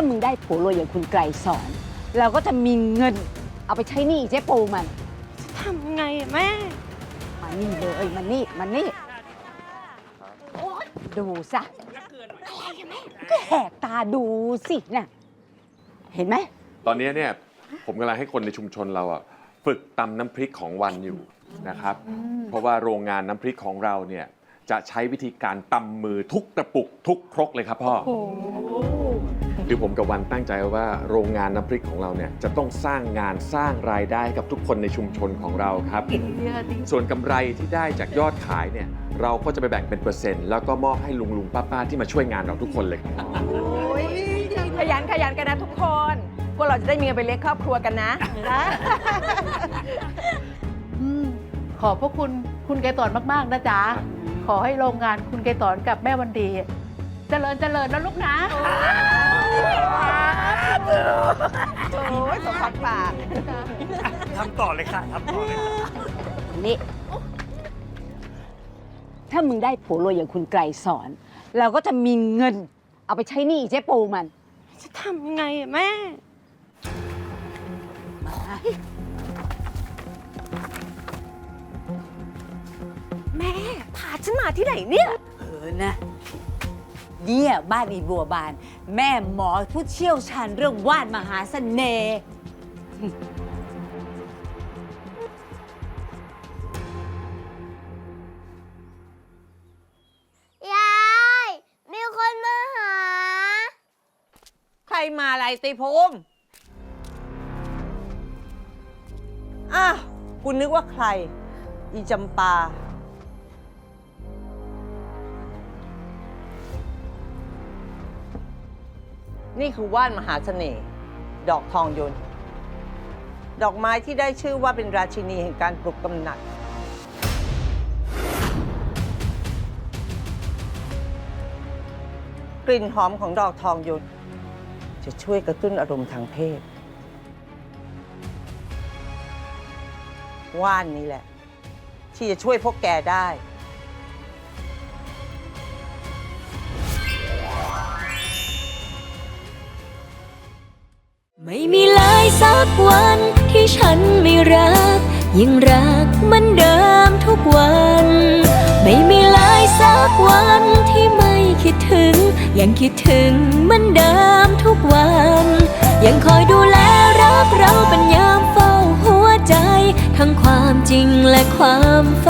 ามึงได้ผัวรวยอย่างคุณไกรสอน เราก็จะมีเงินเอาไปใช้หนี้เจ๊ปูมันทำไงอะแม่ มานี่เลยมานี่มานี่ดูซะก็แหกตาดูสิน่ะเห็นไหม ตอนนี้เนี่ยผมกำลังให้คนในชุมชนเราอะฝึกตำน้ำพริกของวันอยู่นะครับ เพราะว่าโรงงานน้ำพริกของเราเนี่ยจะใช้วิธีการตำมือทุกกระปุกทุกครกเลยครับพ่อ คือผมกับวันตั้งใจว่าโรงงานน้ำพริกของเราเนี่ยจะต้องสร้างงานสร้างรายได้ให้กับทุกคนในชุมชนของเราครับส่วนกำไรที่ได้จากยอดขายเนี่ยเราก็จะไปแบ่งเป็นเปอร์เซ็นต์แล้วก็มอบให้ลุงลุงป้าป้าๆที่มาช่วยงานเราทุกคนเลยขยันขยันกันนะทุกคน พวกเราจะได้มีเงินไปเลี้ยงครอบครัวกันนะขอบพระคุณคุณไกรสอนมาก ๆ นะจ๊ะ ขอให้โรงงานคุณไกรสอนกับแม่วันดี เจริญเจริญนะลูกนะโอ้ยสมพักปากทำต่อเลยค่ะทำต่อเลยค่ะนี่ ถ้ามึงได้ผัวรวยอย่างคุณไกรสอน เราก็จะมีเงิน เอาไปใช้หนี้เจ๊ปูมัน จะทำยังไงอะแม่ แม่พาฉันมาที่ไหนเนี่ย เออนะ เนี่ยบ้านอีบัวบาน แม่หมอผู้เชี่ยวชาญเรื่องวาดมหาเสน่ห์ ยาย มีคนมาหา ใครมาอะไรตีภูมิอ้าวคุณนึกว่าใคร อีจำปา นี่คือว่านมหาเสน่ห์ดอกทองยนต์ดอกไม้ที่ได้ชื่อว่าเป็นราชินีแห่งการปลุกกำหนัด กลิ่นหอมของดอกทองยนต์จะช่วยกระตุ้นอารมณ์ทางเพศ ว่านนี้แหละ ที่จะช่วยพวกแกได้ ไม่มีเลยสักวันที่ฉันไม่รัก ยังรักมันเดิมทุกวัน ไม่มีเลยสักวันที่ไม่คิดถึง ยังคิดถึงมันเดิมทุกวัน ยังคอยดูแลรักเราเป็นยามเฝ้าหัวใจ ทั้งความจริงและความฝั